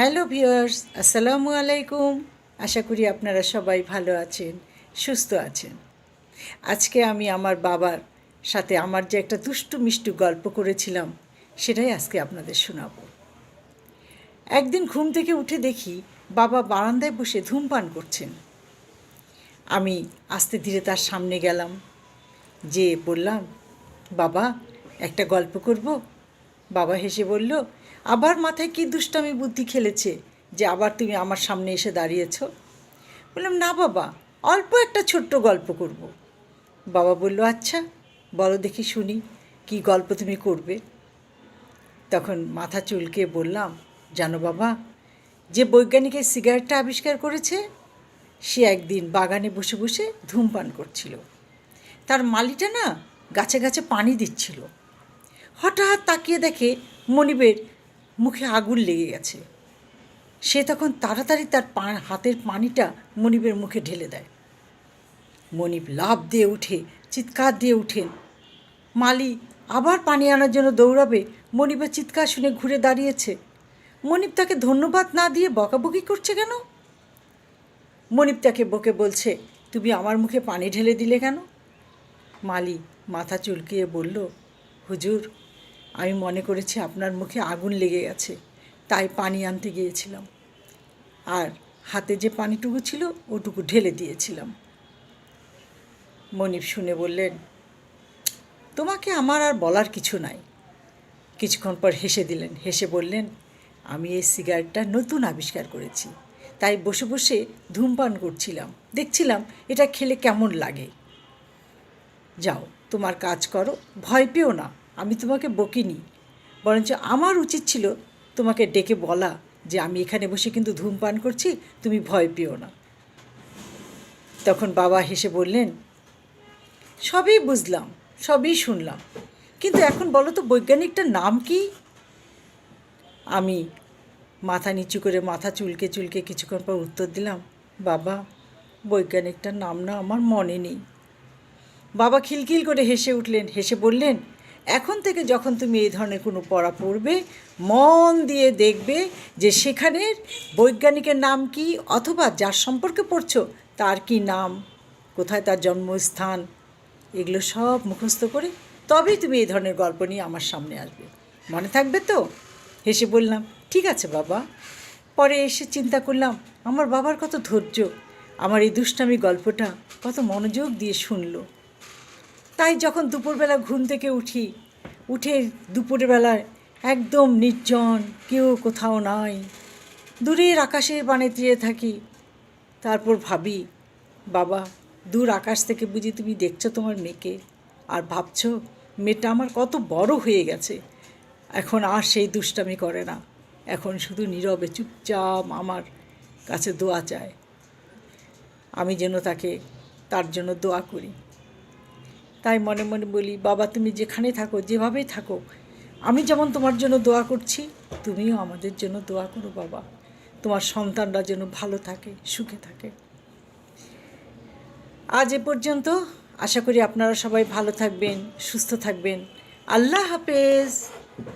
Hello viewers, আসসালামু আলাইকুম। আশা করি আপনারা সবাই ভালো আছেন, সুস্থ আছেন। আজকে আমি আমার বাবার সাথে আমার যে একটা দুষ্টু মিষ্টু গল্প করেছিলাম, সেটাই আজকে আপনাদের শোনাব। একদিন ঘুম থেকে উঠে দেখি বাবা বারান্দায় বসে ধূমপান করছেন। আমি আস্তে ধীরে তার সামনে গেলাম যে বললাম, বাবা, একটা গল্প করব? বাবা হেসে বলল, আবার মাথায় কী দুষ্টামি বুদ্ধি খেলেছে যে আবার তুমি আমার সামনে এসে দাঁড়িয়েছ? বললাম, না বাবা, অল্প একটা ছোট্ট গল্প করব। বাবা বলল আচ্ছা বলো দেখি শুনি, কি গল্প তুমি করবে? তখন মাথা চুলকে বললাম, জানো বাবা, যে বৈজ্ঞানিকের সিগারেটটা আবিষ্কার করেছে, সে একদিন বাগানে বসে বসে ধূমপান করছিল। তার মালিটা না গাছে গাছে পানি দিচ্ছিল। হঠাৎ তাকিয়ে দেখে মনিবের মুখে আগুন লেগে গেছে। সে তখন তাড়াতাড়ি তার পা, হাতের পানিটা মনিবের মুখে ঢেলে দেয়। মনিব লাভ দিয়ে উঠে, চিৎকার দিয়ে উঠেন মালি আবার পানি আনার জন্য দৌড়াবে, মনিবের চিৎকার শুনে ঘুরে দাঁড়িয়েছে। মনিব তাকে ধন্যবাদ না দিয়ে বকাবকি করছে কেন? মনিব তাকে বকে বলছে, তুমি আমার মুখে পানি ঢেলে দিলে কেন? মালি মাথা চুলকিয়ে বলল, হুজুর আমি মনে করেছি আপনার মুখে আগুন লেগে গেছে, তাই পানি আনতে গিয়েছিলাম। আর হাতে যে পানিটুকু ছিল, ওটুকু ঢেলে দিয়েছিলাম। মনিব শুনে বললেন, তোমাকে আমার আর বলার কিছু নাই। কিছুক্ষণ পর হেসে দিলেন, হেসে বললেন, আমি এই সিগারেটটা নতুন আবিষ্কার করেছি, তাই বসে বসে ধূমপান করছিলাম। দেখছিলাম এটা খেলে কেমন লাগে। যাও, তোমার কাজ করো, ভয় পেও না। আমি তোমাকে বকিনি। বরঞ্চ আমার উচিত ছিল তোমাকে ডেকে বলা যে আমি এখানে বসে কিন্তু ধূমপান করছি, তুমি ভয় পেও না। তখন বাবা হেসে বললেন, সবই বুঝলাম, সবই শুনলাম। কিন্তু এখন বলো তো বৈজ্ঞানিকটার নাম কি? আমি মাথা নিচু করে মাথা চুলকে চুলকে কিছুক্ষণ পর উত্তর দিলাম, বাবা, বৈজ্ঞানিকটার নাম না আমার মনে নেই। বাবা খিলখিল করে হেসে উঠলেন, হেসে বললেন এখন থেকে যখন তুমি এই ধরনের কোনো পড়া পড়বে, মন দিয়ে দেখবে যে সেখানের বৈজ্ঞানিকের নাম কি অথবা যার সম্পর্কে পড়ছো, তার কি নাম, কোথায় তার জন্মস্থান, এগুলো সব মুখস্থ করে তবেই তুমি এই ধরনের গল্প নিয়ে আমার সামনে আসবে। মনে থাকবে তো? হেসে বললাম, ঠিক আছে বাবা। পরে এসে চিন্তা করলাম, আমার বাবার কত ধৈর্য, আমার এই দুষ্টামি গল্পটা কত মনোযোগ দিয়ে শুনলো। তাই যখন দুপুরবেলা ঘুম থেকে উঠি, উঠে দুপুরবেলায় একদম নির্জন, কেউ কোথাও নাই। দূরের আকাশের বানে চেয়ে থাকি। তারপর ভাবি, বাবা, দূর আকাশ থেকে বুঝি তুমি দেখছ তোমার মেয়েকে। আর ভাবছ, মেয়েটা আমার কত বড় হয়ে গেছে। এখন আর সেই দুষ্টামি করে না। এখন শুধু নীরবে চুপচাপ আমার কাছে দোয়া চায়। আমি যেন তাকে তার জন্য দোয়া করি। তাই মনে মনে বলি, বাবা, তুমি যেখানে থাকো, যেভাবেই থাকো, আমি যেমন তোমার জন্য দোয়া করছি, তুমিও আমাদের জন্য দোয়া করো বাবা। তোমার সন্তানরা যেন ভালো থাকে, সুখে থাকে। আজ এ পর্যন্ত আশা করি আপনারা সবাই ভালো থাকবেন, সুস্থ থাকবেন। আল্লাহ হাফেজ।